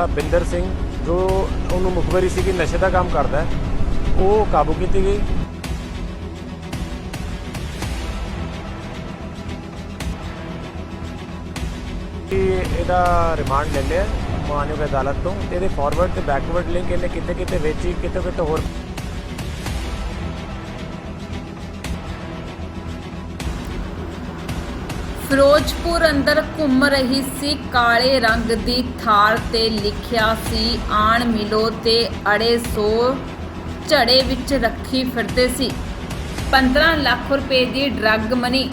ਬਿੰਦਰ ਸਿੰਘ, ਜੋ ਉਹਨੂੰ ਮੁਖਬਰੀ ਸੀ ਕਿ ਨਸ਼ੇ ਦਾ ਕੰਮ ਕਰਦਾ ਉਹ ਕਾਬੂ ਕੀਤੀ ਗਈ। ਇਹਦਾ ਰਿਮਾਂਡ ਲੈ ਲਿਆ ਮਾਨਯੋਗ ਅਦਾਲਤ ਤੋਂ ਇਹਦੇ ਫਾਰਵਰਡ ਤੇ ਬੈਕਵਰਡ ਲਿੰਕ ਇਹਨੇ ਕਿਤੇ ਕਿਤੇ ਵੇਚੀ ਕਿਤੇ ਕਿਤੇ ਹੋਰ ਫਿਰੋਜ਼ਪੁਰ ਅੰਦਰ ਘੁੰਮ ਰਹੀ ਸੀ, ਕਾਲੇ ਰੰਗ ਦੀ ਥਾਰ ਤੇ ਲਿਖਿਆ ਸੀ, ਆਣ ਮਿਲੋ ਤੇ ਅੜੇ ਸੋ ਝੜੇ ਵਿੱਚ ਰੱਖੀ ਫਿਰਦੇ ਸੀ। 15 ਲੱਖ ਰੁਪਏ ਦੀ ਡਰੱਗ ਮਨੀ।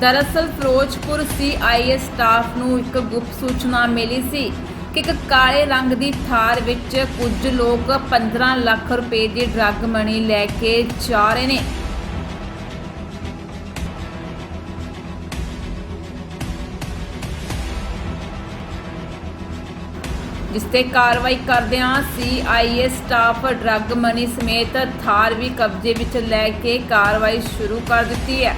ਦਰਅਸਲ ਫਿਰੋਜ਼ਪੁਰ ਸੀਆਈਏ ਸਟਾਫ ਨੂੰ ਇੱਕ ਗੁਪਤ ਸੂਚਨਾ ਮਿਲੀ ਸੀ ਕਿ ਇੱਕ ਕਾਲੇ ਰੰਗ ਦੀ ਥਾਰ ਵਿੱਚ ਕੁਝ ਲੋਕ 15 ਲੱਖ ਰੁਪਏ ਦੀ ਡਰੱਗ ਮਨੀ ਲੈ ਕੇ ਜਾ ਰਹੇ ਨੇ। ਜਿਸ ਤੇ ਕਾਰਵਾਈ ਕਰਦਿਆਂ ਸੀਆਈਏ ਸਟਾਫ ਡਰੱਗ ਮਨੀ ਸਮੇਤ ਥਾਰ ਵੀ ਕਬਜ਼ੇ ਵਿੱਚ ਲੈ ਕੇ ਕਾਰਵਾਈ ਸ਼ੁਰੂ ਕਰ ਦਿੱਤੀ ਹੈ।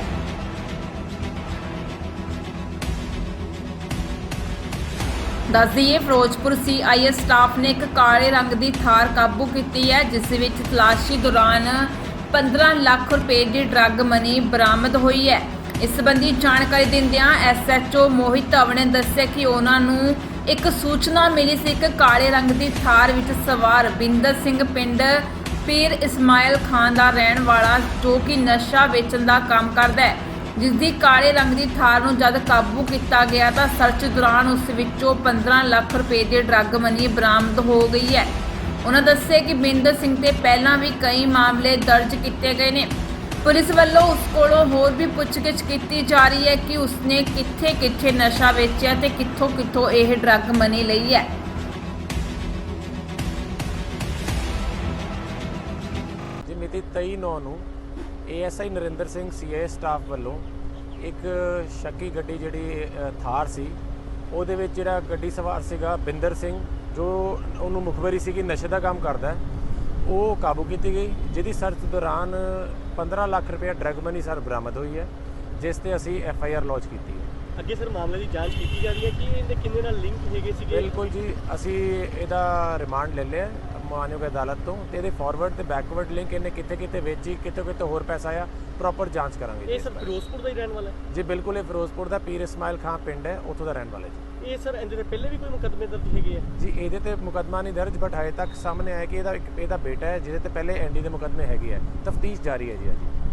ਦੱਸ ਦਈਏ, ਫਿਰੋਜ਼ਪੁਰ ਸੀਆਈਏ ਸਟਾਫ ਨੇ ਇੱਕ ਕਾਲੇ ਰੰਗ ਦੀ ਥਾਰ ਕਾਬੂ ਕੀਤੀ ਹੈ, ਜਿਸ ਵਿੱਚ ਤਲਾਸ਼ੀ ਦੌਰਾਨ 15 ਲੱਖ ਰੁਪਏ ਦੀ ਡਰੱਗ ਮਨੀ ਬਰਾਮਦ ਹੋਈ ਹੈ। ਇਸ ਸੰਬੰਧੀ ਜਾਣਕਾਰੀ ਦਿੰਦਿਆਂ ਐਸਐਚਓ ਮੋਹਿਤ ਧਵਨ ਨੇ ਦੱਸਿਆ ਕਿ ਉਹਨਾਂ ਨੂੰ ਇੱਕ ਸੂਚਨਾ ਮਿਲੀ ਸੀ ਇੱਕ ਕਾਲੇ ਰੰਗ ਦੀ ਥਾਰ ਵਿੱਚ ਸਵਾਰ ਬਿੰਦਰ ਸਿੰਘ ਪਿੰਡ ਪੀਰ ਇਸਮਾਇਲ ਖਾਨ ਦਾ ਰਹਿਣ ਵਾਲਾ ਜੋ ਕਿ ਨਸ਼ਾ ਵੇਚਣ ਦਾ ਕੰਮ ਕਰਦਾ ਹੈ। ਜਿਸ ਦੀ ਕਾਲੇ ਰੰਗ ਦੀ ਥਾਰ ਨੂੰ ਜਦ ਕਾਬੂ ਕੀਤਾ ਗਿਆ ਤਾਂ ਸਰਚ ਦੌਰਾਨ ਉਸ ਵਿੱਚੋਂ 15 ਲੱਖ ਰੁਪਏ ਦੀ ਡਰੱਗ ਮਨੀ ਬਰਾਮਦ ਹੋ ਗਈ ਹੈ। ਉਹਨਾਂ ਦੱਸਿਆ ਕਿ ਬਿੰਦਰ ਸਿੰਘ ਤੇ ਪਹਿਲਾਂ ਵੀ ਕਈ ਮਾਮਲੇ ਦਰਜ ਕੀਤੇ ਗਏ ਨੇ। ਪੁਲਿਸ ਵੱਲੋਂ ਉਸ ਕੋਲੋਂ ਹੋਰ ਵੀ ਪੁੱਛਗਿੱਛ ਕੀਤੀ ਜਾ ਰਹੀ ਹੈ ਕਿ ਉਸਨੇ ਕਿੱਥੇ-ਕਿੱਥੇ ਨਸ਼ਾ ਵੇਚਿਆ ਤੇ ਕਿੱਥੋਂ-ਕਿੱਥੋਂ ਇਹ ਡਰੱਗ ਮਨੀ ਲਈ ਹੈ। ਜੀ ਮਿਤੀ 23 ਨੌ ਨੂੰ ASI Narinder Singh CA staff ਵੱਲੋਂ ਇੱਕ ਸ਼ੱਕੀ ਗੱਡੀ ਜਿਹੜੀ ਥਾਰ ਸੀ, ਉਹਦੇ ਵਿੱਚ ਜਿਹੜਾ ਗੱਡੀ ਸਵਾਰ ਸੀਗਾ ਬਿੰਦਰ ਸਿੰਘ, ਜੋ ਉਹਨੂੰ ਮੁਖਬਰੀ ਸੀ ਕਿ ਨਸ਼ੇ ਦਾ ਕੰਮ ਕਰਦਾ ਹੈ ਉਹ ਕਾਬੂ ਕੀਤੀ ਗਈ ਜਿਹਦੀ ਸਰਚ ਦੌਰਾਨ 15 ਲੱਖ ਰੁਪਏ ਡਰਗ ਮਨੀ ਸਰ ਬਰਾਮਦ ਹੋਈ ਹੈ ਜਿਸ ਤੇ ਅਸੀਂ ਐਫ ਆਈ ਆਰ ਲਾਂਚ ਕੀਤੀ ਹੈ। ਅੱਗੇ ਸਰ ਮਾਮਲੇ ਦੀ ਜਾਂਚ ਕੀਤੀ ਜਾ ਰਹੀ ਹੈ ਕਿ ਇਹਦੇ ਕਿੰਨੇ ਨਾਲ ਲਿੰਕ ਹੈਗੇ ਸੀਗੇ? ਬਿਲਕੁਲ ਜੀ ਅਸੀਂ ਇਹਦਾ ਰਿਮਾਂਡ ਲੈ ਲਿਆ ਮਾਨਯੋਗ ਅਦਾਲਤ ਤੋਂ ਤੇ ਇਹਦੇ ਫਾਰਵਰਡ ਤੇ ਬੈਕਵਰਡ ਲਿੰਕ ਇਹਨੇ ਕਿਤੇ ਕਿਤੇ ਵੇਚੀ ਕਿਤੇ ਕਿਤੇ ਹੋਰ ਪੈਸਾ ਆਇਆ ਪ੍ਰੋਪਰ ਜਾਂਚ ਕਰਾਂਗੇ ਇਹ ਸਰ। ਫਿਰੋਜ਼ਪੁਰ ਦਾ ਹੀ ਰਹਿਣ ਵਾਲਾ ਹੈ? ਜੀ ਬਿਲਕੁਲ ਇਹ ਫਿਰੋਜ਼ਪੁਰ ਦਾ ਪੀਰ ਇਸਮਾਇਲ ਖਾਨ ਪਿੰਡ ਹੈ ਉੱਥੋਂ ਦਾ ਰਹਿਣ ਵਾਲਾ ਜੀ। ਇਹ ਸਰ ਇਹਦੇ ਤੇ ਪਹਿਲੇ ਵੀ ਕੋਈ ਮੁਕੱਦਮੇ ਦਰਜ ਹੈਗੇ ਆ? ਜੀ ਇਹਦੇ ਤੇ ਮੁਕੱਦਮਾ ਨਹੀਂ ਦਰਜ ਬਟ ਹਜੇ ਤੱਕ ਸਾਹਮਣੇ ਆਇਆ ਕਿ ਇਹਦਾ ਇੱਕ ਇਹਦਾ ਬੇਟਾ ਹੈ ਜਿਹਦੇ ਤੇ ਪਹਿਲੇ ਐਨਡੀ ਦੇ ਮੁਕੱਦਮੇ ਹੈਗੇ ਆ। ਤਫਤੀਸ਼ ਜਾਰੀ ਹੈ ਜੀ ਅਜੀ।